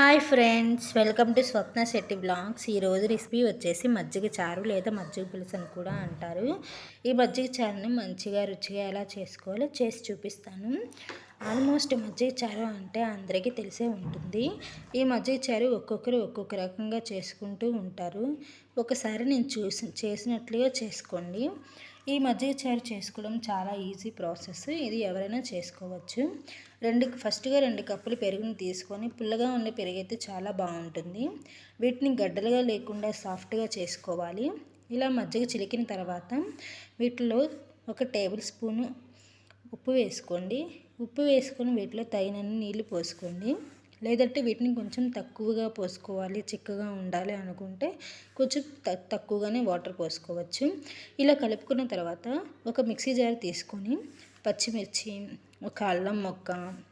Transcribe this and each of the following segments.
Hi friends welcome to Swapna Shetty blogs. ఈరోజు recipe వచ్చేసి మజ్జిగ చారు లేదా మజ్జిగ పులుసు అని కూడా అంటారు. ఈ మజ్జిగ చారుని మంచిగా రుచిగా ఎలా చేసుకోవాలో చేసి చూపిస్తాను. ఆల్మోస్ట్ మజ్జిగ చారు అంటే అందరికీ తెలిసే ఉంటుంది. ఈ మజ్జిగ చారు ఒక్కొక్కరు ఒక్కొక్క రకంగా చేసుకుంటూ ఉంటారు. ఒకసారి నేను చూసి చేసినట్లుగా చేసుకోండి. ఈ మజ్జిగ చారు చేసుకోవడం చాలా ఈజీ ప్రాసెస్. ఇది ఎవరైనా చేసుకోవచ్చు. రెండు ఫస్ట్గా రెండు కప్పులు పెరుగుని తీసుకొని పుల్లగా ఉండే పెరుగు అయితే చాలా బాగుంటుంది. వీటిని గడ్డలుగా లేకుండా సాఫ్ట్గా చేసుకోవాలి. ఇలా మజ్జిగ చిలికిన తర్వాత వీటిలో ఒక టేబుల్ స్పూను ఉప్పు వేసుకోండి. ఉప్పు వేసుకొని వీటిలో తగినన్ని నీళ్ళు పోసుకోండి. లేదంటే వీటిని కొంచెం తక్కువగా పోసుకోవాలి చిక్కగా ఉండాలి అనుకుంటే కొంచెం తక్కువగానే వాటర్ పోసుకోవచ్చు. ఇలా కలుపుకున్న తర్వాత ఒక మిక్సీ జార్ తీసుకొని పచ్చిమిర్చి ఒక అల్లం మొక్క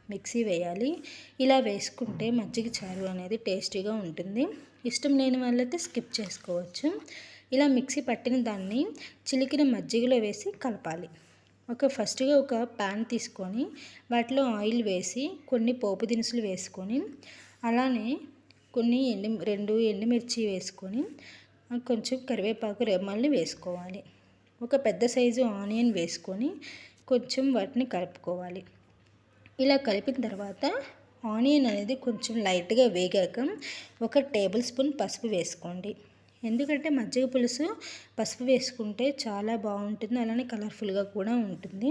మిక్సీ వేయాలి. ఇలా వేసుకుంటే మజ్జిగ చారు అనేది టేస్టీగా ఉంటుంది. ఇష్టం లేని వాళ్ళైతే స్కిప్ చేసుకోవచ్చు. ఇలా మిక్సీ పట్టిన దాన్ని చిలికిన మజ్జిగలో వేసి కలపాలి. ఒక ఫస్ట్గా ఒక ప్యాన్ తీసుకొని వాటిలో ఆయిల్ వేసి కొన్ని పోపు దినుసులు వేసుకొని అలానే కొన్ని ఎండు రెండు ఎండుమిర్చి వేసుకొని కొంచెం కరివేపాకు రెమ్మల్ని వేసుకోవాలి. ఒక పెద్ద సైజు ఆనియన్ వేసుకొని కొంచెం వాటిని కలుపుకోవాలి. ఇలా కలిపిన తర్వాత ఆనియన్ అనేది కొంచెం లైట్గా వేగాక ఒక టేబుల్ స్పూన్ పసుపు వేసుకోండి. ఎందుకంటే మజ్జిగ పులుసు పసుపు వేసుకుంటే చాలా బాగుంటుంది. అలానే కలర్ఫుల్గా కూడా ఉంటుంది.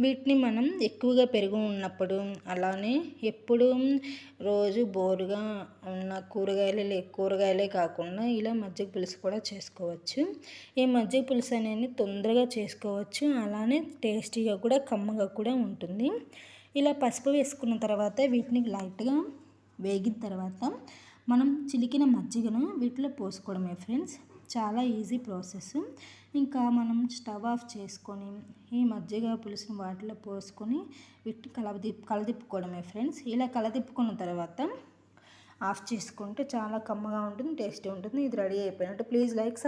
వీటిని మనం ఎక్కువగా పెరుగు ఉన్నప్పుడు అలానే ఎప్పుడు రోజు బోరుగా ఉన్న కూరగాయలు కూరగాయలే కాకుండా ఇలా మజ్జిగ పులుసు కూడా చేసుకోవచ్చు. ఈ మజ్జిగ పులుసు అనేది తొందరగా చేసుకోవచ్చు. అలానే టేస్టీగా కూడా కమ్మగా కూడా ఉంటుంది. ఇలా పసుపు వేసుకున్న తర్వాత వీటిని లైట్గా వేగిన తర్వాత మనం చిలికిన మజ్జిగను వీటిలో పోసుకోవడమే ఫ్రెండ్స్. చాలా ఈజీ ప్రాసెస్. ఇంకా మనం స్టవ్ ఆఫ్ చేసుకొని ఈ మజ్జిగ పులుసుని వాటిలో పోసుకొని వీటిని కలదిప్ కలదిప్పుకోవడమే ఫ్రెండ్స్. ఇలా కలదిప్పుకున్న తర్వాత ఆఫ్ చేసుకుంటే చాలా కమ్మగా ఉంటుంది టేస్టీ ఉంటుంది. ఇది రెడీ అయిపోయినట్టు. Please like